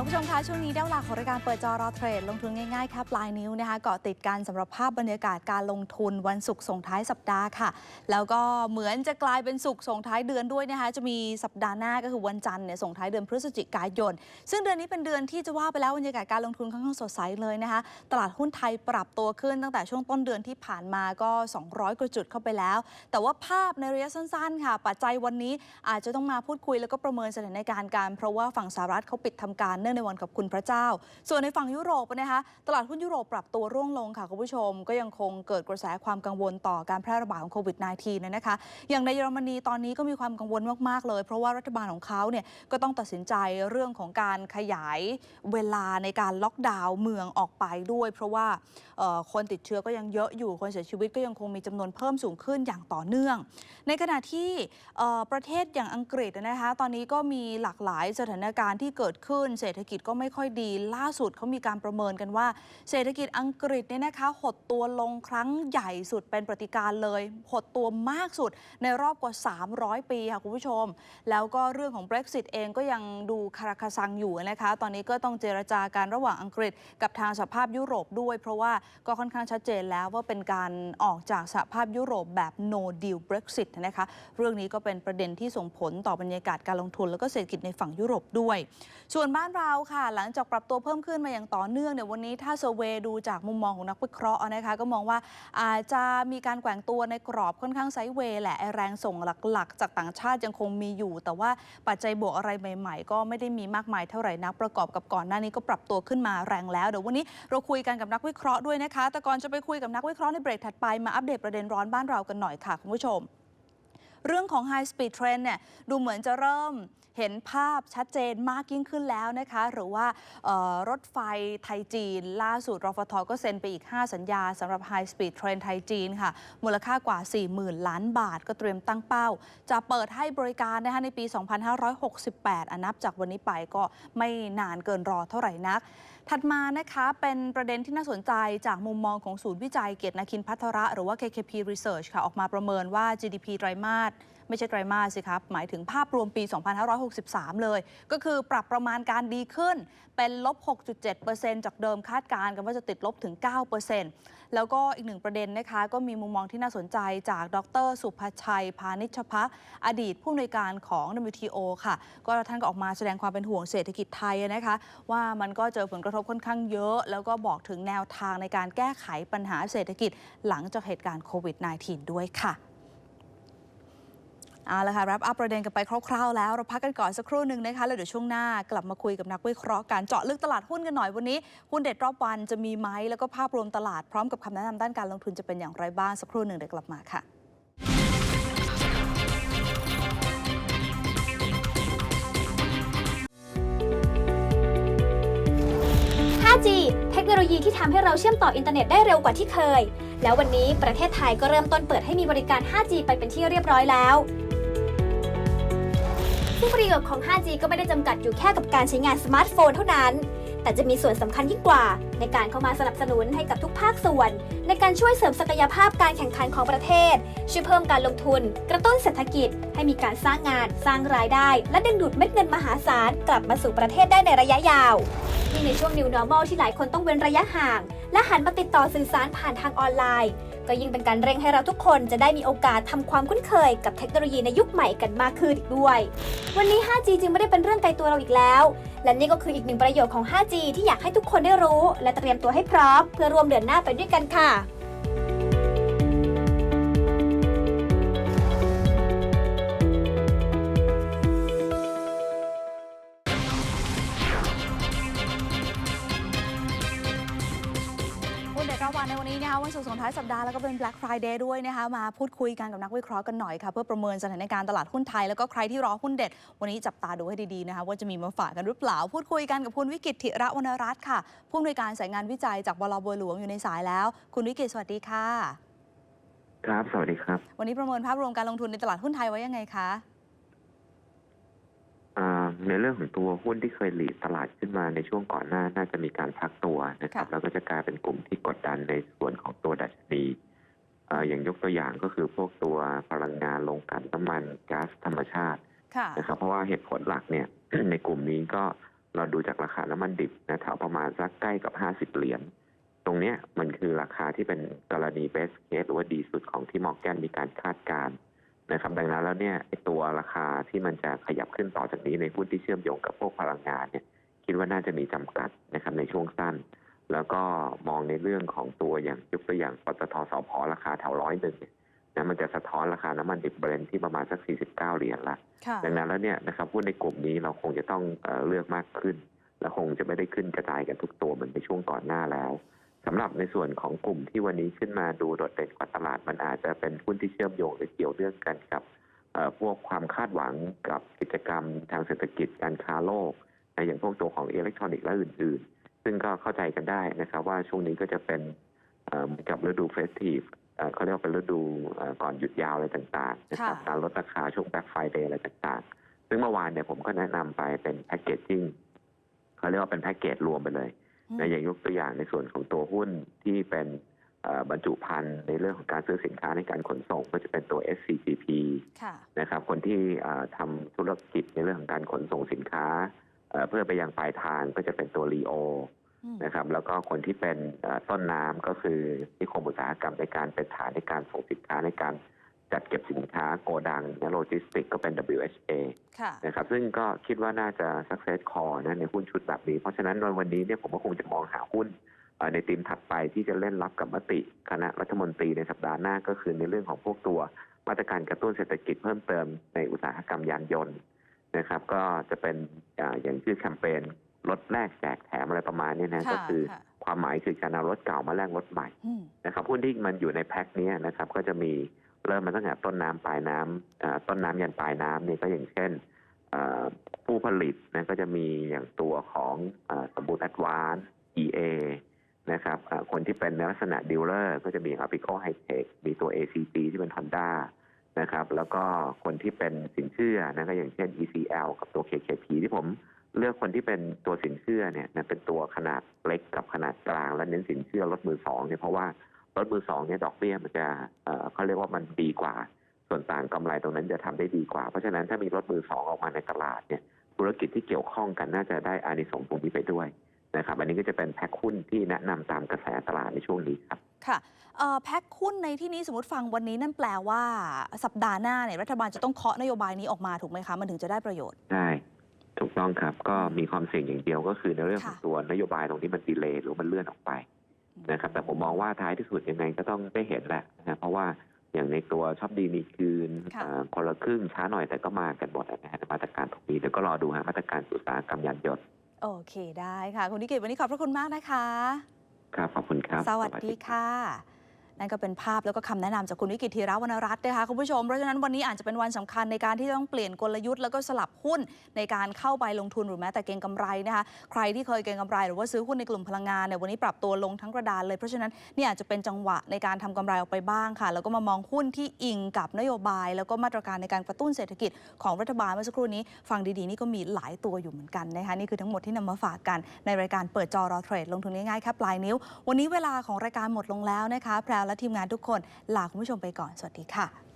คุณผู้ชมคะช่วงนี้ได้เวลาของรายการเปิดจอรอเทรดลงทุนง่ายๆค่ะปลายนิ้วนะคะเกาะติดกันสำหรับภาพบรรยากาศการลงทุนวันศุกร์ส่งท้ายสัปดาห์ค่ะ แล้วก็เหมือนจะกลายเป็นศุกร์ส่งท้ายเดือนด้วยนะคะจะมีสัปดาห์หน้าก็คือวันจันทร์เนี่ยส่งท้ายเดือนพฤศจิกายน ซึ่งเดือนนี้เป็นเดือนที่จะว่าไปแล้วบรรยากาศการลงทุนค่อนข้างสดใสเลยนะคะตลาดหุ้นไทยปรับตัวขึ้นตั้งแต่ช่วงต้นเดือนที่ผ่านมาก็ 200กว่าจุดเข้าไปแล้ว แต่ว่าภาพในระยะสั้นๆ ค่ะ ปัจจัยวันนี้อาจจะต้องมาพูดคุยแล้วก็ประเมินสถานการณ์การเพราะว่าฝั่งสหรัฐเขาปิดทำการนื่องในวันขอบคุณพระเจ้า ส่วนในฝั่งยุโรปนะคะตลาดหุ้นยุโรปปรับตัวร่วงลงค่ะคุณผู้ชม ก็ยังคงเกิดกระแสความกังวลต่อการแพร่ระบาดของโควิด -19 นะคะ อย่างในเยอรมนีตอนนี้ก็มีความกังวลมาก ๆ เลย เพราะว่ารัฐบาลของเขาเนี่ยก็ต้องตัดสินใจเรื่องของการขยายเวลาในการล็อกดาวน์เมืองออกไปด้วย เพราะว่าคนติดเชื้อก็ยังเยอะอยู่คนเสียชีวิตก็ยังคงมีจำนวนเพิ่มสูงขึ้นอย่างต่อเนื่อง ในขณะที่ประเทศอย่างอังกฤษนะคะ ตอนนี้ก็มีหลากหลายสถานการณ์ที่เกิดขึ้นเศรษฐฐกิจก็ไม่ค่อยดีล่าสุดเขามีการประเมินกันว่า เศรษฐกิจอังกฤษเนี่ยนะคะ หดตัวลงครั้งใหญ่สุดเป็นปฏิการเลย หดตัวมากสุดในรอบกว่า 300 ปีค่ะคุณผู้ชม แล้วก็เรื่องของ Brexit เองก็ยังดูคาราคาซังอยู่นะคะ ตอนนี้ก็ต้องเจรจากันระหว่างอังกฤษ กับทางสหภาพยุโรปด้วย เพราะว่าก็ค่อนข้างชัดเจนแล้วว่าเป็นการออกจากสหภาพยุโรปแบบ no deal Brexit นะคะเรื่องนี้ก็เป็นประเด็นที่ส่งผลต่อบรรยากาศการลงทุน แล้วก็เศรษฐกิจในฝั่งยุโรปด้วย ส่วนบ้านเราค่ะ หลังจากปรับตัวเพิ่มขึ้นมาอย่างต่อเนื่องเนี่ยวันนี้ถ้าเซเวดูจากมุมมองของนักวิเคราะห์นะคะ ก็มองว่าอาจจะมีการแกว่งตัวในกรอบค่อนข้างไซด์เวย์แหละแรงส่งหลักๆ จากต่างชาติยังคงมีอยู่ แต่ว่าปัจจัยบวกอะไรใหม่ ๆ ก็ไม่ได้มีมากมายเท่าไหร่นักประกอบกับก่อนหน้านี้ก็ปรับตัวขึ้นมาแรงแล้วเดี๋ยววันนี้เราคุยกันกับนักวิเคราะห์ด้วยนะคะ แต่ก่อนจะไปคุยกับนักวิเคราะห์ในเบรกถัดไปมาอัปเดตประเด็นร้อนบ้านเรากันหน่อยค่ะคุณผู้ชม เรื่องของ High Speed Train เนี่ยดูเหมือนจะเริ่มเห็นภาพชัดเจนมากยิ่งขึ้นแล้วนะคะ หรือว่ารถไฟไทยจีน ล่าสุดรฟทก็เซ็นไปอีก 5 สัญญาสำหรับ High Speed Train ไทยจีนค่ะ มูลค่ากว่า 40,000 ล้านบาทก็เตรียมตั้งเป้า จะเปิดให้บริการนะคะในปี 2568 อนับจากวันนี้ไปก็ไม่นานเกินรอเท่าไหร่นัก ถัดมานะคะเป็นประเด็นที่น่าสนใจจากมุมมองของศูนย์วิจัยเกียรตินาคินพัทระ หรือว่า KKP Research ค่ะออกมาประเมินว่า GDP ไตรมาสไม่ใช่ไตรมาสสิครับ หมายถึงภาพรวมปี 2563 เลย ก็คือปรับประมาณการดีขึ้นเป็นลบ 6.7%จากเดิมคาดการณ์กันว่าจะติดลบถึง 9%แล้วก็อีกหนึ่งประเด็นนะคะก็มีมุมมองที่น่าสนใจจากดร สุภชัย พานิชพักอดีตผู้อำนวยการของ WTO ค่ะ ก็ท่านก็ออกมาแสดงความเป็นห่วงเศรษฐกิจไทยนะคะ ว่ามันก็เจอผลกระทบค่อนข้างเยอะ แล้วก็บอกถึงแนวทางในการแก้ไขปัญหาเศรษฐกิจหลังจากเหตุการณ์โควิด -19 ด้วยค่ะ เอาละค่ะ รับอัปประเด็นกันไปคร่าวๆแล้ว เราพักกันก่อนสักครู่หนึ่งนะคะ แล้วเดี๋ยวช่วงหน้ากลับมาคุยกับนักวิเคราะห์การเจาะลึกตลาดหุ้นกันหน่อยวันนี้ หุ้นเด็ดรอบวันจะมีไหมแล้วก็ภาพรวมตลาดพร้อมกับคำแนะนำด้านการลงทุนจะเป็นอย่างไรบ้างสักครู่หนึ่งเดี๋ยวกลับมาค่ะ 5G เทคโนโลยีที่ทำให้เราเชื่อมต่ออินเทอร์เน็ตได้เร็วกว่าที่เคย แล้ววันนี้ประเทศไทยก็เริ่มต้นเปิดให้มีบริการ 5G ไปเป็นที่เรียบร้อยแล้ว ซึ่งประโยชน์ของ 5G ก็ไม่ได้จำกัดอยู่แค่กับการใช้งานสมาร์ทโฟนเท่านั้น แต่จะมีส่วนสำคัญยิ่งกว่า ในการเข้ามาสนับสนุนให้กับทุกภาคส่วน ในการช่วยเสริมศักยภาพการแข่งขันของประเทศ ช่วยเพิ่มการลงทุน กระตุ้นเศรษฐกิจ ให้มีการสร้างงาน สร้างรายได้ และดึงดูดเม็ดเงินมหาศาลกลับมาสู่ประเทศได้ในระยะยาวยิ่งในช่วง New Normal ที่หลายคนต้องเว้นระยะห่าง และหันมาติดต่อสื่อสารผ่านทางออนไลน์ ก็ยิ่งเป็นการเร่งให้เราทุกคนจะได้มีโอกาสทำความคุ้นเคยกับเทคโนโลยีในยุคใหม่กันมากขึ้นอีกด้วย วันนี้ 5G จึงไม่ได้เป็นเรื่องไกลตัวเราอีกแล้ว และนี่ก็คืออีกหนึ่งประโยชน์ของ 5G ที่อยากให้ทุกคนได้รู้ และเตรียมตัวให้พร้อม เพื่อร่วมเดินหน้าไปด้วยกันค่ะ นในวันนี้นะคะวันศุกร์ส่งท้ายสัปดาห์แล้วก็เป็น Black Friday ด้วยนะคะมาพูดคุยกันกับนักวิเคราะห์กันหน่อยค่ะเพื่อประเมินสถานการณ์ตลาดหุ้นไทย แล้วก็ใครที่รอหุ้นเด็ด วันนี้จับตาดูให้ดีๆนะคะว่าจะมีมาฝากกันหรือเปล่า พูดคุยกันกับคุณวิกิตธิระวรรณรัตน์ค่ะผู้อำนวยการสายงานวิจัยจากบลบัวหลวงอยู่ในสายแล้ว คุณวิกิตสวัสดีค่ะ ครับ สวัสดีครับ วันนี้ประเมินภาพรวมการลงทุนในตลาดหุ้นไทยไว้ยังไงคะอ่า ในเรื่องของตัวหุ้นที่เคยหลีดตลาดขึ้นมาในช่วงก่อนหน้าน่าจะมีการพักตัวนะครับค่ะแล้วก็จะกลายเป็นกลุ่มที่กดดันในส่วนของตัวดัชนีอ่าอย่างยกตัวอย่างก็คือพวกตัวพลังงานโรงกลั่นน้ำมันก๊าซธรรมชาติค่ะนะครับ เพราะว่าเหตุผลหลักเนี่ยในกลุ่มนี้ก็เราดูจากราคาน้ำมันดิบนะแถวประมาณสักใกล้กับ50เหรียญตรงเนี้ยมันคือราคาที่เป็นกรณี best case หรือว่าดีสุดของที่มอร์แกนมีการคาดการณ์ นะครับดังนั้นแล้วเนี่ยไอ้ตัวราคาที่มันจะขยับขึ้นต่อจากนี้ในหุ้นที่เชื่อมโยงกับพวกพลังงานเนี่ยคิดว่าน่าจะมีจำกัดนะครับในช่วงสั้น แล้วก็มองในเรื่องของตัวอย่างยกตัวอย่างปตทสพราคาแถวร้อยหนึ่งเนี่ยนะมันจะสะท้อนราคาน้ำมันดิบเบรนท์ที่ประมาณสัก 49 เหรียญละค่ะดังนั้นแล้วเนี่ยนะครับหุ้นในกลุ่มนี้เราคงจะต้องเอ่อเลือกมากขึ้น และคงจะไม่ได้ขึ้นกระจายกันทุกตัวเหมือนในช่วงก่อนหน้าแล้ว สำหรับในส่วนของกลุ่มที่วันนี้ขึ้นมาดูโดดเด่นกว่าตลาด มันอาจจะเป็นหุ้นที่เชื่อมโยงหรือเกี่ยวเรื่องกันกับเอ่อพวกความคาดหวังกับกิจกรรมทางเศรษฐกิจการค้าโลกนะอย่างพวกตัวของอิเล็กทรอนิกส์และอื่น ๆ ซึ่งก็เข้าใจกันได้นะครับ ว่าช่วงนี้ก็จะเป็นเอ่อเหมือนกับฤดูเฟสทีฟเอ่อเขาเรียกว่าเป็นฤดูเอ่อก่อนหยุดยาวอะไรต่างๆนะครับค่ะการลดราคาช่วงแบ็คไฟเดย์อะไรต่างๆ ซึ่งเมื่อวานเนี่ยผมก็แนะนำไปเป็นแพ็กเกจจิ้งเขาเรียกว่าเป็นแพ็กเกจรวมไปเลยอืม นะอย่างยกตัวอย่างในส่วนของตัวหุ้นที่เป็นเอ่อบรรจุภัณฑ์ในเรื่องของการซื้อสินค้าในการขนส่งก็จะเป็นตัว SCGP ค่ะนะครับ คนที่เอ่อทำธุรกิจในเรื่องของการขนส่งสินค้าเอ่อเพื่อไปยังปลายทางก็จะเป็นตัว Leo อืมนะครับ แล้วก็คนที่เป็นเอ่อต้นน้ำก็คือนิคมอุตสาหกรรมในการเป็นฐานในการส่งสินค้าในการ จัดเก็บสินค้าโกดังและโลจิสติกก็เป็น WHA ค่ะนะครับซึ่งก็คิดว่าน่าจะ success call นะในหุ้นชุดแบบนี้ เพราะฉะนั้นในวันนี้เนี่ยผมก็คงจะมองหาหุ้นเอ่อในทีมถัดไปที่จะเล่นรับกับมติคณะรัฐมนตรีในสัปดาห์หน้าก็คือในเรื่องของพวกตัวมาตรการกระตุ้นเศรษฐกิจเพิ่มเติมในอุตสาหกรรมยานยนต์นะครับก็จะเป็นอาอย่างชื่อแคมเปญลดแลกแจกแถมอะไรประมาณเนี้นะค่ะก็คือค่ะความหมายคือการเอารถเก่ามาแลกรถใหม่อืมนะครับหุ้นที่มันอยู่ในแพ็คเนี้ยนะครับก็จะมี เริ่มมาตั้งแต่ต้นน้ำปลายน้ำอ่าต้นน้ำยันปลายน้ำเนี่ยก็อย่างเช่นผู้ผลิตนะก็จะมีอย่างตัวของอสมบูรณ์แอดวานซ์ EA นะครับคนที่เป็นในลักษณะดีลเลอร์ก็จะมี a p i c o High Tech มีตัว ACG ที่เป็น Honda นะครับ แล้วก็คนที่เป็นสินเชื่อนะก็อย่างเช่น ECL กับตัว KKP ที่ผมเลือกคนที่เป็นตัวสินเชื่อเนี่ยนะเป็นตัวขนาดเล็กกับขนาดกลาง และเน้นสินเชื่อรถมือสองเนี่ยเพราะว่า รถมือสองเนี่ยดอกเบี้ยมันจะเอ่อเขาเรียกว่ามันดีกว่า ส่วนต่างกำไรตรงนั้นจะทำได้ดีกว่า เพราะฉะนั้นถ้ามีรถมือสองออกมาในตลาดเนี่ยธุรกิจที่เกี่ยวข้องกันน่าจะได้อานิสงส์ตรงนี้ไปด้วยนะครับอันนี้ก็จะเป็นแพ็คหุ้นที่แนะนำตามกระแสตลาดในช่วงนี้ครับค่ะเอ่อแพ็คหุ้นในที่นี้สมมติฟังวันนี้นั่นแปลว่าสัปดาห์หน้าเนี่ยรัฐบาลจะต้องเคาะนโยบายนี้ออกมาถูกไหมคะ มันถึงจะได้ประโยชน์ใช่ถูกต้องครับ ก็มีความเสี่ยงอย่างเดียวก็คือในเรื่องของค่ะตัวนโยบายตรงนี้มันดีเลย์หรือมันเลื่อนออกไป นะครับ แต่ผมมองว่าท้ายที่สุดยังไงก็ต้องได้เห็นแหละนะเพราะว่าอย่างในตัวชอบดีมีคืนค่ะเอ่อคนละครึ่งช้าหน่อยแต่ก็มากันหมดนะฮะมาตรการตรงนี้เดี๋ยวก็รอดูฮะมาตรการอุตสาหกรรมยานยนต์โอเคได้ค่ะ คุณนิกิตวันนี้ขอบพระคุณมากนะคะ ครับขอบคุณครับ สวัสดีค่ะ นั่นก็เป็นภาพแล้วก็คำแนะนำจากคุณวิกิตธีระวรรณรัตน์นะคะคุณผู้ชม เพราะฉะนั้นวันนี้อาจจะเป็นวันสำคัญในการที่ต้องเปลี่ยนกลยุทธ์แล้วก็สลับหุ้นในการเข้าไปลงทุนหรือแม้แต่เก็งกำไรนะคะใครที่เคยเก็งกำไรหรือว่าซื้อหุ้นในกลุ่มพลังงานเนี่ยวันนี้ปรับตัวลงทั้งกระดานเลยเพราะฉะนั้นนี่อาจจะเป็นจังหวะในการทำกำไรออกไปบ้างค่ะ แล้วก็มามองหุ้นที่อิงกับนโยบาย แล้วก็มาตรการในการกระตุ้นเศรษฐกิจของรัฐบาลเมื่อสักครู่นี้ฟังดีๆนี่ก็มีหลายตัวอยู่เหมือนกันนะคะนี่คือทั้งหมดที่นำมาฝากกันในรายการเปิดจอรอเทรดลงทุนง่ายๆแค่ปลายนิ้ว วันนี้เวลาของรายการหมดลงแล้วนะคะแพรและทีมงานทุกคนลาคุณผู้ชมไปก่อน สวัสดีค่ะ